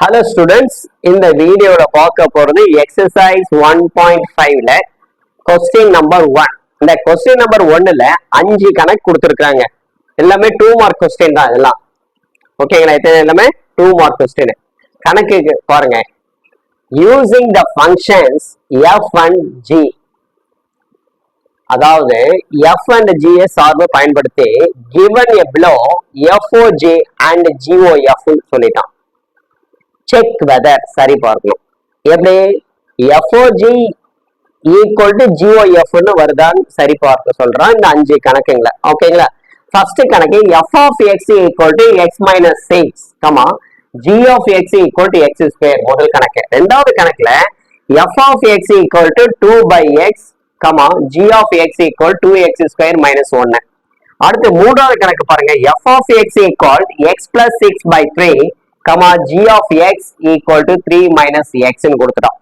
Hello students இந்த வீடியோவில் பார்க்க போகிறது எக்ஸசைஸ் ஒன் பாயிண்ட் ஃபைவ்ல கொஸ்டின் நம்பர் ஒன் இந்த கொஸ்டின் நம்பர் ஒன்னில் அஞ்சு கணக்கு கொடுத்துருக்காங்க எல்லாமே டூ மார்க் கொஸ்டின் தான் இதெல்லாம். ஓகேங்களா இது எல்லாமே டூ மார்க் கொஸ்டின் கணக்கு பாருங்க. Using the functions F and G அதாவது எஃப் அண்ட் ஜிஏ சார்பு பயன்படுத்தி given a below FOG and ஜிஓஎஃப்னு சொல்லிட்டான். செக் வெதர் சரி பார்க்கணும். எப்படி? எஃப்ஓஜி ஈக்குவல் டு ஜிஓஎஃப்னு வருதான்னு சரி பார்க்க சொல்றான். இந்த அஞ்சு கணக்குங்களை. ஓகேங்களா ஃபர்ஸ்ட் கணக்கு F of X equal to X minus six comma G of X equal to X square முதல் கணக்கு. ரெண்டாவது கணக்குல F of X equal to two by X comma G of X equal two X square minus ஒன்னு அடுத்து மூன்றாவது கணக்கு பாருங்க. F of X equal X plus six by three comma G of X equal to three minus எக்ஸ்னு கொடுத்துட்டோம்.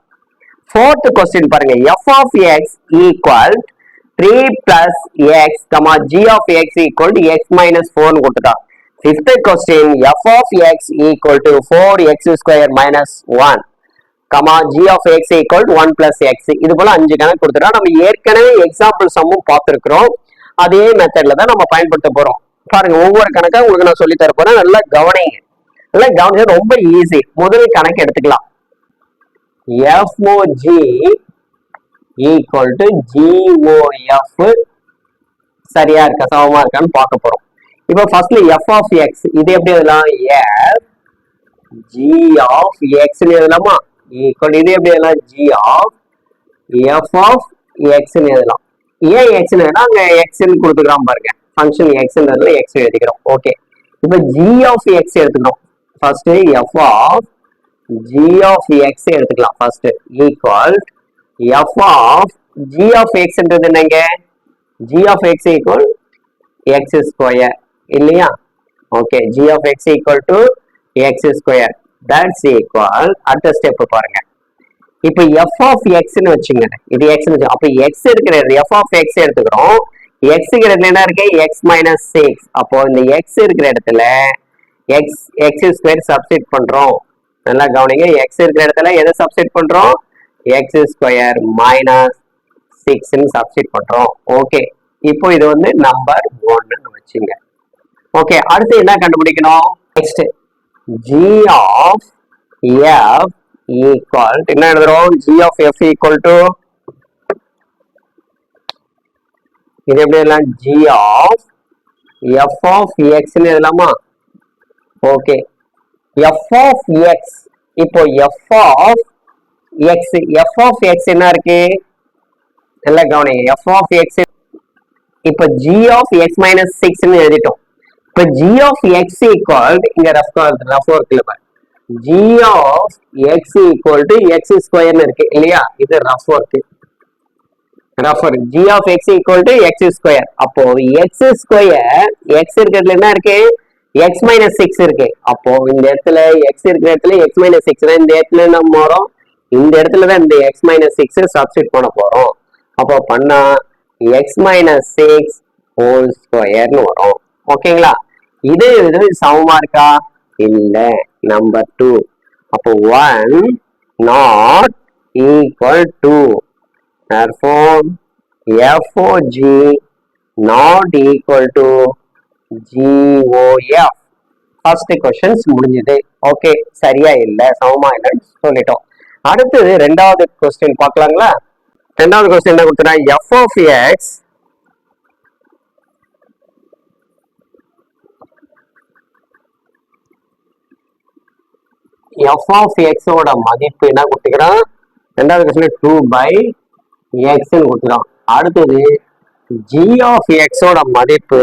Fourth question பாருங்க. F of X equal three plus X comma G of X equal to X minus ஃபோர்னு கொடுத்துட்டோம். Fifth question F of X equal to four X square minus one comma G of X equal one plus X இது போல அஞ்சு கணக்கு கொடுத்துட்டோம். நம்ம ஏற்கனவே example சம்மும் பார்த்துருக்குறோம். அதே மெத்தட்ல தான் நம்ம பயன்படுத்த போறோம். பாருங்க ஒவ்வொரு கணக்கா உங்களுக்கு நான் சொல்லி தர போறேன். நல்லா கவனிங்க. நல்லா கவனிச்சது ரொம்ப ஈஸி முதல் கணக்கு எடுத்துக்கலாம். எஃப்ஓஜி ஈக்குவல் டு ஜிஓஎஃப் சரியா இருக்கா? சமமா இருக்கான்னு பார்க்க போறோம். இப்போ ஃபர்ஸ்ட்ல எஃப் ஆஃப் எக்ஸ் இது எப்படி எழுதலாம்? எஃப் ஜி ஆஃப் எக்ஸ் எழுதலாமா? ஈக்குவல் இது எப்படி எழுதலாம்? G of F of X எழுதலாம். ஏன் எக்ஸ் எழுதலாம்? அங்க எக்ஸ்ன்னு கொடுத்துக்கலாம் பாருங்க. ஃபங்க்ஷன் எக்ஸ்ன்றதுல எக்ஸ் எழுதிக்கிறோம். ஓகே இப்போ ஜி ஆஃப் எக்ஸ் எடுத்துக்கிறோம். First F of G of X எடுத்துக்கலாம். First equal F of G of எக்ஸ்ன்றது என்னங்க? G of X equal X square இல்லையா? Okay G of X equal to X square that's equal அடுத்த step பாருங்க. இப்போ F of எக்ஸ்னு வச்சுங்க இது X அப்போ எக்ஸ் இருக்கிறது எஃப் ஆஃப் எக்ஸ் எடுத்துக்கிறோம். எக்ஸ் என்ன இருக்கு? எக்ஸ் மைனஸ் சிக்ஸ் அப்போ இந்த எக்ஸ் இருக்கிற இடத்துல எக்ஸ் எக்ஸ் ஸ்கொயர் சப்ஸ்டிட் பண்றோம். நல்லா கவனிங்க. எக்ஸ் இருக்கிற இடத்துல எதை சப்ஸ்டிட் பண்றோம்? எக்ஸ் ஸ்கொயர் மைனஸ் சிக்ஸ்ன்னு சப்ஸ்டிட் பண்றோம். ஓகே இப்போ இது வந்து நம்பர் ஒன்னு வச்சுங்க. ஓகே அடுத்து என்ன கண்டுபிடிக்கணும்? Next G of F equal என்ன எழுதுறோம்? G of F equal to இது எப்படி எல்லாம் ஜி ஆஃப் எஃப் ஆஃப் எக்ஸ்ன்னு எழுதலாமா? ஓகே எஃப் ஆஃப் எக்ஸ் இப்போ F of X F of X என்ன இருக்கு? நல்லா கவனிங்க. எஃப் ஆஃப் எக்ஸ் இப்போ ஜி ஆஃப் எக்ஸ் மைனஸ் சிக்ஸ்னு எழுதிட்டோம். இப்போ ஜி ஆஃப் எக்ஸ் ஈக்குவல் இங்க ரஃப் ரஃப் ஒர்க்ல பாரு G of X equal to X ஸ்கொயர்னு இருக்கு. இல்லையா? இது rough work rough work G of X equal to X square அப்போ எக்ஸ் ஸ்கொயர் எக்ஸ் இருக்கிறதுல என்ன இருக்கு? எக்ஸ் மைனஸ் சிக்ஸ் இருக்கு. அப்போ இந்த இடத்துல எக்ஸ் இருக்கிற இடத்துல எக்ஸ் மைனஸ் சிக்ஸ் இந்த இடத்துல நம்ம வரும். இந்த இடத்துல தான் இந்த எக்ஸ் மைனஸ் சிக்ஸ் சப்ஸ்டிட் பண்ண போறோம். அப்போ பண்ணா எக்ஸ் மைனஸ் சிக்ஸ் ஹோல் ஸ்கொயர்னு வரும். ஓகேங்களா இது இது சமமா இருக்கா? இல்ல. நம்பர் டூ அப்போ one not equal to therefore FOG not equal to GOF first questions முடிஞ்சது. ஓகே சரியா இல்லை சமமா இல்லைன்னு சொல்லிட்டோம். அடுத்தது ரெண்டாவது கொஸ்டின் பார்க்கலாங்களா? ரெண்டாவது கொஸ்டின் என்ன கொடுத்தா F of X F of எக்ஸோட மதிப்பு என்ன கொடுத்துக்கிறான் ரெண்டாவது கொஸ்டின் டூ பை எக்ஸ்ன்னு கொடுத்துக்கிறான் அடுத்தது ஜி ஆஃப் எக்ஸோட மதிப்பு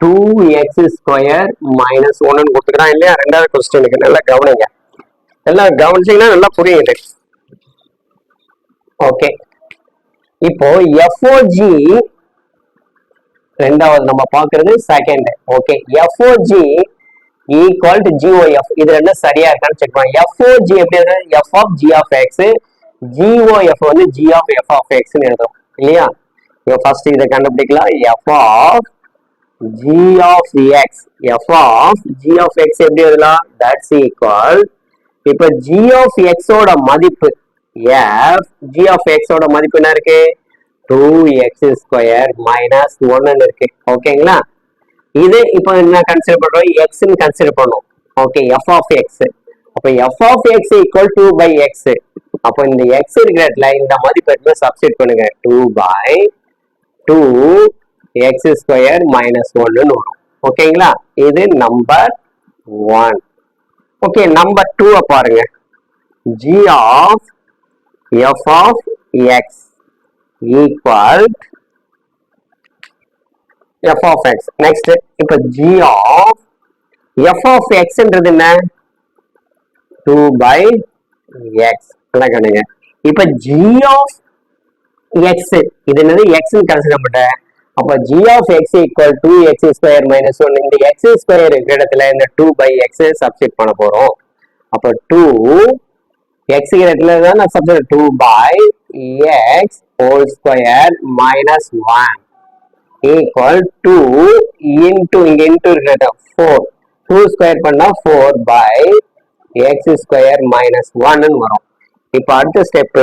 டூ எக்ஸ் ஸ்கொயர் மைனஸ் ஒன்னு கொடுத்துக்கிறான் இல்லையா? ரெண்டாவது கொஸ்டினுக்கு நல்லா கவனிங்க. எல்லாம் கவனிச்சீங்கன்னா நல்லா புரியுது. ஓகே இப்போ எஃப்ஓஜி ரெண்டாவது நம்ம பார்க்கிறது second okay FOG equal to GOF இது ரெண்டும் சரியா இருக்கான்னு செக் பண்ணுவோம் எஃப்ஓஜி எப்படி F of G of X GOF வந்து ஜி ஆஃப் எஃப் ஆஃப் எக்ஸ்னு எழுதுறோம். இல்லையா? இப்போ ஃபர்ஸ்ட் இதை கண்டுபிடிக்கலாம். F of g of x f of g of x எப்படி எழுதலாம்? That's equal. இப்ப g of x ஓட மதிப்பு f g of x ஓட மதிப்பு என்ன இருக்கு? டூ எக்ஸ் ஸ்கொயர் மைனஸ் ஒன்னு இருக்கு. ஓகேங்களா இது இப்போ என்ன கன்சிடர் பண்றோம்? எக்ஸ்ன்னு கன்சிடர் பண்ணோம். ஓகே எஃப் ஆஃப் எக்ஸ் அப்ப F of X equal two by X அப்போ இந்த எக்ஸ் இருக்கிற இந்த மதிப்பு எடுத்து சப்ஸ்டிட் பண்ணுங்க. Two by two X square minus ஒன்றுன்னு வரும். ஓகேங்களா இது number one okay number two பாருங்க. G of F of X equal F of X next இப்போ ஜி ஆஃப் எஃப் ஆஃப் எக்ஸ்ன்றது என்ன? டூ பை எக்ஸ் நல்லா கண்டுங்க இப்போ ஜி ஆஃப் எக்ஸ் இது என்னது? எக்ஸ்ன்னு கன்சிடர் பண்ணிட்டேன் அப்ப g of x equal to x square minus 1 இந்த x square இருக்கிற இடத்துல இந்த 2 by x சப்ஸ்டிட் பண்ண போறோம். அப்ப 2 x இருக்கிற இடத்துல தான் நான் substitute 2 by x whole square minus 1 equal to into இங்க into இருக்கிறத 4 2 ஸ்கொயர் பண்ணா 4 by x ஸ்கொயர் மைனஸ் ஒன்னு வரும். இப்போ அடுத்த step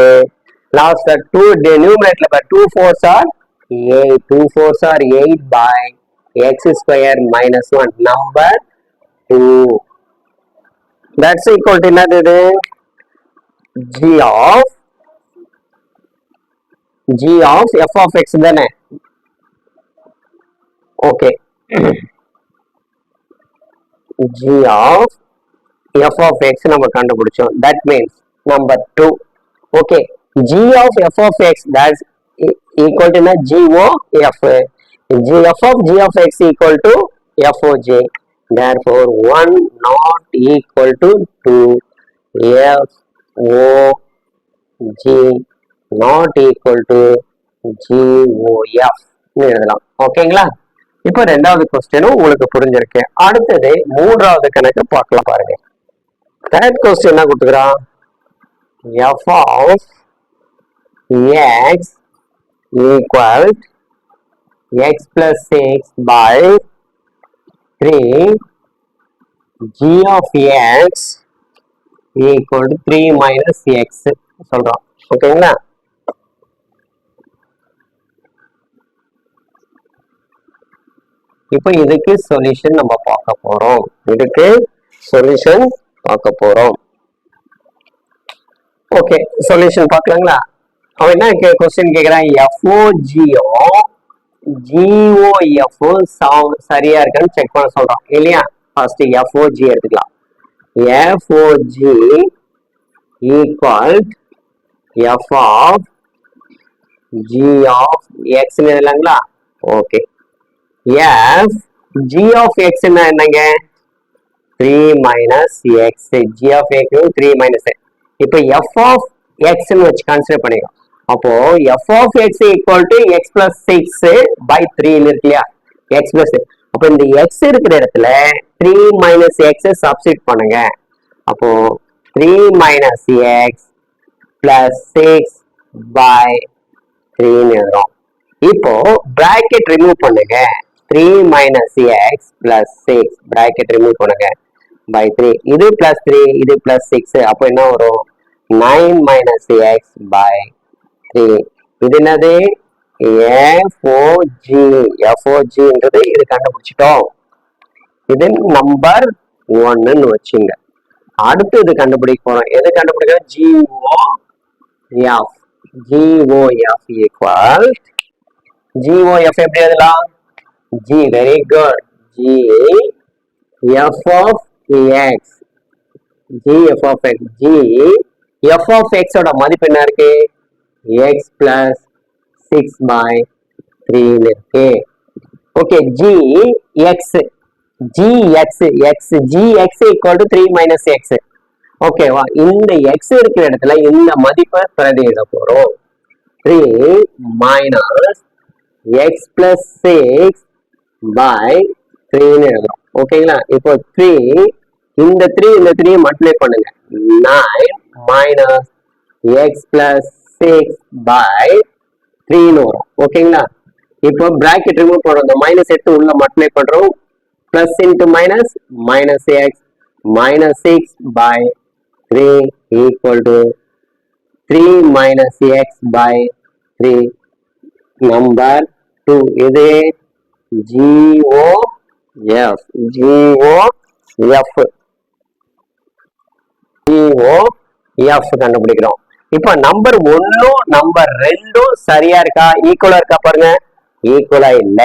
last two நியூமரேட்ல by two fours are eight two fours are eight by x square minus one number two that's equal to என்னது இது? G of g of f of x தானே? Okay g of f of x நம்ம கண்டுபிடிச்சோம். That means number 2 okay. G of f of x that's e- equal to என்ன g o f g f of g of x equal to f o j. Therefore 1 not equal to 2 f o g not equal to g o f. ன்னு எழுதலாம். ஓகேங்களா இப்போ ரெண்டாவது கொஸ்டினும் உங்களுக்கு புரிஞ்சிருக்கு. அடுத்தது மூன்றாவது கணக்கு பார்க்கலாம் பாருங்க. தேர்ட் கொஸ்டின் என்ன கொடுத்துக்கிறான் f of x equal x plus six by three g of x equal to three minus x சொல்றோம் ஓகேங்களா இப்போ இதுக்கு சொல்யூஷன் நம்ம பார்க்க போறோம். இதுக்கு சொல்யூஷன் பார்க்க போறோம். ஓகே சொல்யூஷன் பார்க்கலாங்களா? அவன் என்ன கொஸ்டின் கேக்குறான்? எஃப்ஓ ஜிஓ ஜிஓஎஃப் சரியா இருக்கான்னு செக் பண்ண சொல்றான். இல்லையா? ஃபர்ஸ்ட் எஃப்ஓ ஜி எடுத்துக்கலாம். F o g equal f of g of x இல்லைங்களா okay f g of x என்னங்க? Three minus x g of x three minus இப்போ எஃப் ஆஃப் எக்ஸ்ன்னு வச்சு கன்சிடர் பண்ணிக்கலாம் அப்போ f of x equal to x plus six by த்ரீன்னு இருக்கு இல்லையா? எக்ஸ் பிளஸ் அப்போ இந்த எக்ஸ் இருக்கிற இடத்துல த்ரீ மைனஸ் எக்ஸ் சப்ஸ்டிட் பண்ணுங்க. அப்போ three minus x plus six by த்ரீன்னு எழுதுறோம் இப்போ பிராக்கெட் ரிமூவ் பண்ணுங்க. Three minus x plus six bracket remove பண்ணுங்க. பை த்ரீ இது பிளஸ் த்ரீ இது பிளஸ் சிக்ஸ் அப்போ என்ன வரும்? நைன் மைனஸ் எக்ஸ் பை இது என்னது எஃப்ஓஜி எஃப்ஓஜின்றது இது கண்டுபிடிச்சிட்டோம். இது நம்பர் ஒன்னுன்னு வச்சுங்க. அடுத்து இது கண்டுபிடிக்க போறோம். எது கண்டுபிடிக்கிறோம் g o f g o f equal g o f எப்படி எழுதலாம்? G very good g f of x g f of x g f of எக்ஸோட மதிப்பு என்ன இருக்கு? எக்ஸ் பிளஸ் சிக்ஸ் பை த்ரீன்னு இருக்கு okay g x g x x g x equal to three minus x ஓகேவா இந்த X இருக்கிற இடத்துல இந்த மதிப்பை பிரதியிட போறோம். Three minus x plus six by த்ரீன்னு எழுதுறோம். ஓகேங்களா இப்போ த்ரீ இந்த த்ரீ இந்த த்ரீ மல்டிப்ளை பண்ணுங்க. Nine minus x plus six by த்ரீன்னு வரும் ஓகேங்களா இப்போ பிராக்கெட் ரிமூவ் பண்றோம் இந்த மைனஸ் எடுத்து உள்ள மல்டிப்ளை பண்றோம் plus into minus minus x minus six by three equal to three minus x by three number two இது g o f g o f g o f கண்டுபிடிக்கிறோம் இப்போ number ஒன்னும் number ரெண்டும் சரியா இருக்கா? ஈக்குவலா இருக்கா பாருங்க. ஈக்குவலா இல்ல.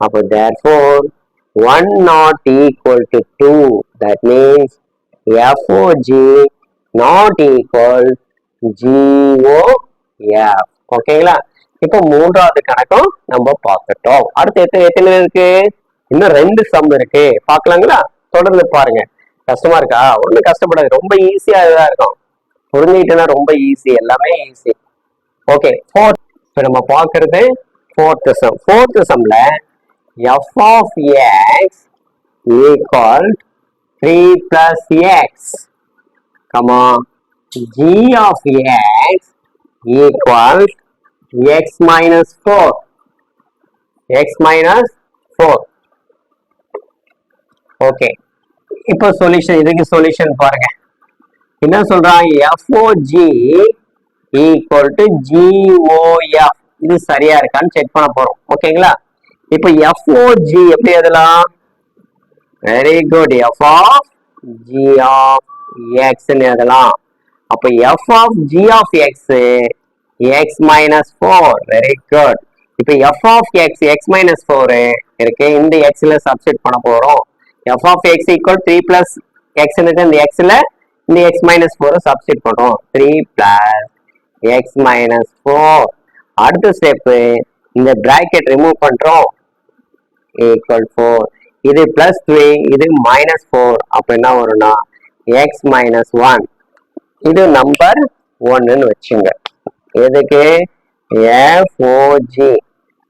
அப்போ therefore one not equal to two that means f o g not equal g o f ஓகேங்களா இப்போ மூன்றாவது கணக்கும் நம்ம பார்த்துட்டோம். அடுத்து எத்தனை எத்தனை இருக்கு? இன்னும் ரெண்டு சம் இருக்கு. பார்க்கலாங்களா? தொடர்ந்து பாருங்க. கஷ்டமா இருக்கா? ஒன்றும் கஷ்டப்படாது. ரொம்ப ஈஸியா தான் இருக்கும். புரிஞ்சுக்கிட்டேன்னா ரொம்ப ஈஸி எல்லாமே ஈஸி ஓகே ஃபோர்த் இப்போ நம்ம பார்க்கறது fourth sum fourth சம்ல f of x equal three plus x comma g of x equal x minus four x minus four okay இப்போ சொல்யூஷன் இதுக்கு சொல்யூஷன் பாருங்க. என்ன சொல்றான் எஃப்ஓஜி ஈக்குவல் டு ஜிஓஎஃப் இது சரியா இருக்கான்னு செக் பண்ண போறோம். ஓகேங்களா இப்போ எஃப்ஓஜி எப்படி எழுதலாம்? Very good f of g of எக்ஸ்னு எழுதலாம். அப்போ f of g of x x minus four very good இப்போ f of x x minus four இருக்கு. இந்த எக்ஸ்ல சப்ஸ்டிட் பண்ண போறோம். F of x equal three plus x இந்த எக்ஸ்ல இந்த எக்ஸ் மைனஸ் ஃபோரை சப்ஸ்டிட் பண்ணுறோம் three plus x minus four அடுத்த ஸ்டெப்பு இந்த ப்ராக்கெட் ரிமூவ் பண்ணுறோம் ஈக்குவல் ஃபோர் இது பிளஸ் த்ரீ இது மைனஸ் ஃபோர் அப்போ என்ன வரும்னா எக்ஸ் மைனஸ் ஒன் இது நம்பர் ஒன்னுன்னு வச்சுங்க. எதுக்கு? எஃப்ஓஜி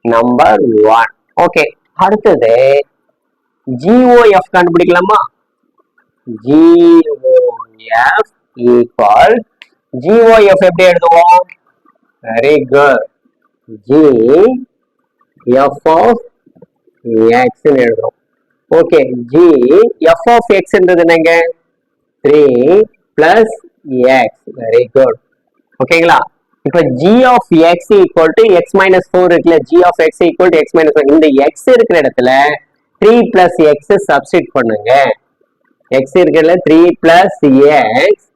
நம்பர் ஒன் ஓகே அடுத்தது GOF கண்டுபிடிக்கலாமா? F equal g o f எப்படி எழுதுவோம்? Very good g f of எக்ஸ்ன்னு எழுதுறோம். ஓகே ஜி எஃப் ஆஃப் எக்ஸ்ன்றது என்னங்க? Three plus x very good ஓகேங்களா இப்போ g of x equal to x minus four இருக்குல்ல? G of x equal to x minus இந்த எக்ஸ் இருக்கிற இடத்துல த்ரீ பிளஸ் எக்ஸ் சப்ஸ்டிட் பண்ணுங்க. எக்ஸ் இருக்குல்ல three plus X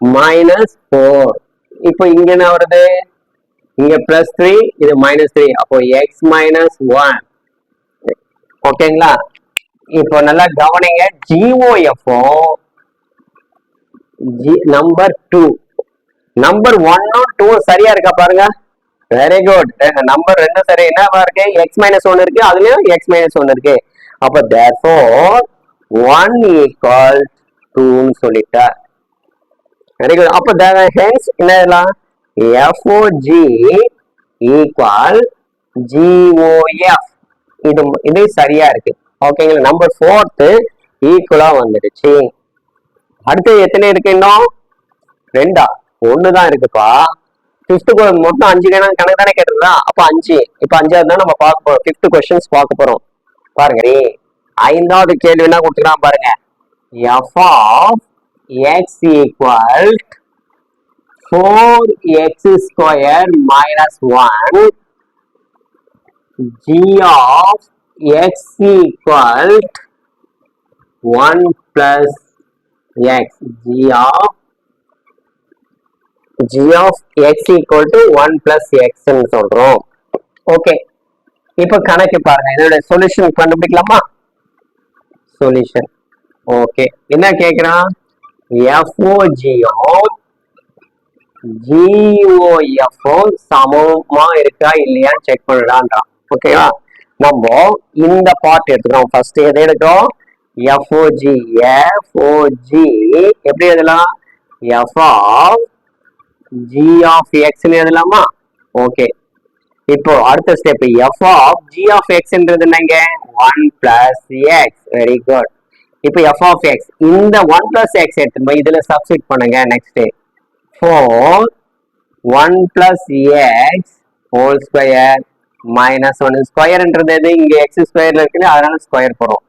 minus four இப்போ இங்க என்ன வருது? இங்க பிளஸ் த்ரீ இது மைனஸ் த்ரீ அப்போ எக்ஸ் மைனஸ் ஒன் ஓகேங்களா இப்போ நல்லா கவனிங்க. G o f o g number two number ஒன்னும் டூ சரியா இருக்கா பாருங்க? வெரி குட் நம்பர் ரெண்டும் சரி. என்னவா இருக்கு? எக்ஸ் மைனஸ் ஒன் இருக்கு. அதுலயும் எக்ஸ் மைனஸ் ஒன் இருக்கு. தேர் தேர்ஃபோர் ஒன் ஈக்குவல் டூன்னு சொல்லிட்டார் வெரி குட் அப்போ ஹென்ஸ் என்ன எழுதலாம் எஃப்ஓஜி ஈக்குவல் ஜிஓஎஃப் இது இது சரியா இருக்கு. ஓகேங்களா நம்பர் ஃபோர்த்து ஈக்குவலா வந்துடுச்சு. அடுத்து எத்தனை இருக்கு இன்னும்? ரெண்டா? ஒண்ணுதான் இருக்குப்பா. ஃபிஃப்த் மொத்தம் அஞ்சு கணக்கு தானே கேட்டிருந்தா அப்போ அஞ்சு. இப்போ அஞ்சாவது தான் நம்ம பார்க்க போகிறோம் ஃபிஃப்த் கொஸ்டின்ஸ் பார்க்க போகிறோம் பாருங்க நீ. ஐந்தாவது கேள்வி என்ன கொடுத்துக்கலாம் பாருங்க. F of x equal four x square minus one g of x equal one plus x g of g of x equal to 1 plus x சொல்றோம். ஓகே இப்போ கணக்கு பாருங்க. இதோட சொல்யூஷன் கண்டுபிடிக்கலாமா? சொல்யூஷன் ஓகே என்ன கேக்குறான்? எஃப்ஓஜியோ ஜிஓஎஃப்ஓ சமமா இருக்கா இல்லையான்னு செக் பண்ணலான்றான் ஓகேவா நம்ம இந்த பார்ட் எடுத்துக்கிறோம். ஃபர்ஸ்ட் எதை எடுக்கிறோம்? எஃப்ஓஜி எஃப்ஓஜி எப்படி எழுதலாம்? எஃப் ஆஃப் ஜி ஆஃப் எக்ஸ்னு எழுதலாமா? ஓகே இப்போ அடுத்த step f of g of எக்ஸ்ன்றது என்னங்க? One plus x very good இப்போ எஃப் ஆஃப் எக்ஸ் இந்த ஒன் பிளஸ் எக்ஸ் எடுத்து போய் இதுல சப்ஸ்டிட் பண்ணுங்க next four one plus x whole square minus one ஸ்கொயர்ன்றது எது? இங்க எக்ஸ் ஸ்கொயர்ல இருக்குது அதனால ஸ்கொயர் போறோம்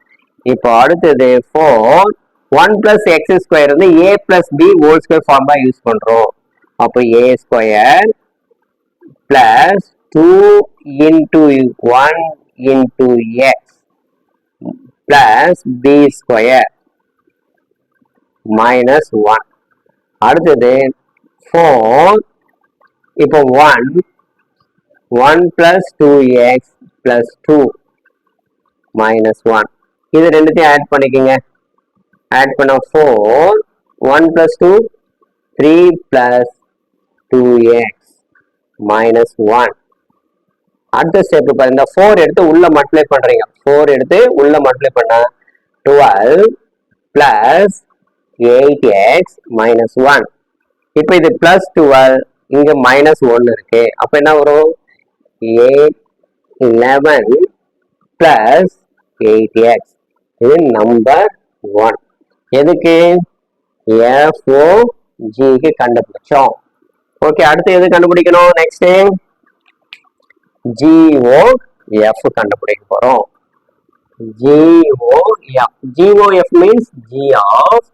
இப்போ அடுத்தது four one plus x square வந்து a plus b whole square formula use பண்றோம். அப்போ a square plus two into one into x plus b square minus one அடுத்தது ஃபோர் இப்போ one one plus two x plus two minus one இது ரெண்டுத்தையும் add பண்ணிக்கோங்க. Add பண்ண four one plus two three plus two x minus one அடுத்த step பாருங்க. இந்த four எடுத்து உள்ள மல்டிப்ளை பண்றீங்க. ஃபோர் எடுத்து உள்ள மல்டிப்ளை பண்ண twelve plus eight x minus one இப்போ இது பிளஸ் டுவெல் இங்க மைனஸ் ஒன் இருக்கு. அப்ப என்ன வரும்? Eight eleven plus eight x இது நம்பர் ஒன் எதுக்கு? எஃப்ஓ ஜிக்கு கண்டுபிடிச்சோம். ஓகே அடுத்து எது கண்டுபிடிக்கணும்? நெக்ஸ்ட் ஜிஓ எஃப் கண்டுபிடிக்க போறோம். G o f means g of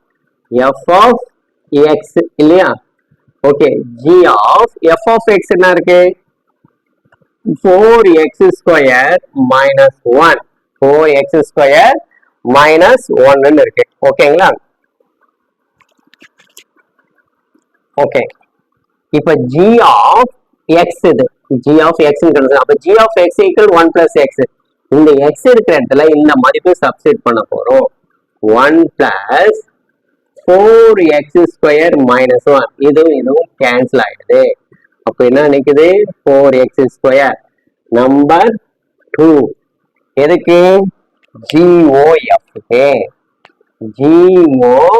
f of x இல்லையா? Okay g of f of x என்ன இருக்கு? Four x square minus one four x square minus ஒன்னு இருக்கு. ஓகேங்களா ஓகே இப்ப ஜி ஆஃப் எக்ஸ் இது. ஜி ஆஃப் எக்ஸ் அப்ப g of x equal one plus x இந்த எக்ஸ் இருக்கிற இடத்துல இந்த மதிப்பு சப்ஸ்டிட் பண்ண போறோம். One plus four x square minus one இதுவும் இதுவும் கேன்சல் ஆயிடுது. அப்ப என்ன நினைக்குது? Four x square number two எதுக்கு? ஜிஓஎஃப்க்கு ஜிஓஎஃப்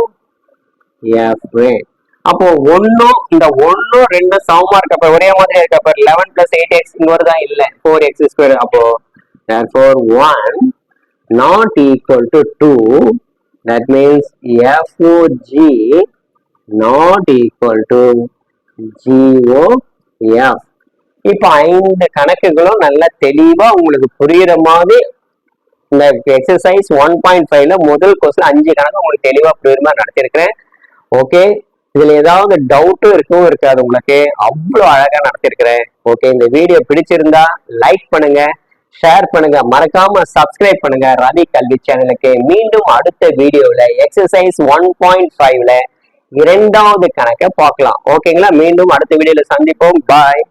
அப்போ ஒன்னும் இந்த ஒன்னும் ரெண்டும் சமமா இருக்கப்ப ஒரே மாதிரி இருக்கப்ப லெவன் பிளஸ் எயிட் எக்ஸ் இங்க வருதா இல்ல. ஃபோர் எக்ஸ் ஸ்கொயர் அப்போ four one not equal to two that means f o g not equal to g o f இப்போ ஐந்து கணக்குகளும் நல்லா தெளிவா உங்களுக்கு புரியுற மாதிரி இந்த எக்ஸசைஸ் ஒன் பாயிண்ட் ஃபைவ்ல முதல் கொஸ்டின் அஞ்சு கணக்கு உங்களுக்கு தெளிவா புரியுற மாதிரி நடத்திருக்கிறேன். ஓகே இதுல ஏதாவது டவுட்டும் இருக்கவும் இருக்காது உங்களுக்கு அவ்வளோ அழகா நடத்திருக்கிறேன். ஓகே இந்த வீடியோ பிடிச்சிருந்தா லைக் பண்ணுங்க ஷேர் பண்ணுங்க மறக்காம சப்ஸ்கிரைப் பண்ணுங்க. ரவி கல்வி சேனலுக்கு மீண்டும் அடுத்த வீடியோல எக்ஸசைஸ் ஒன் பாயிண்ட் ஃபைவ்ல இரண்டாவது கணக்கை பார்க்கலாம். ஓகேங்களா மீண்டும் அடுத்த வீடியோல சந்திப்போம். பாய்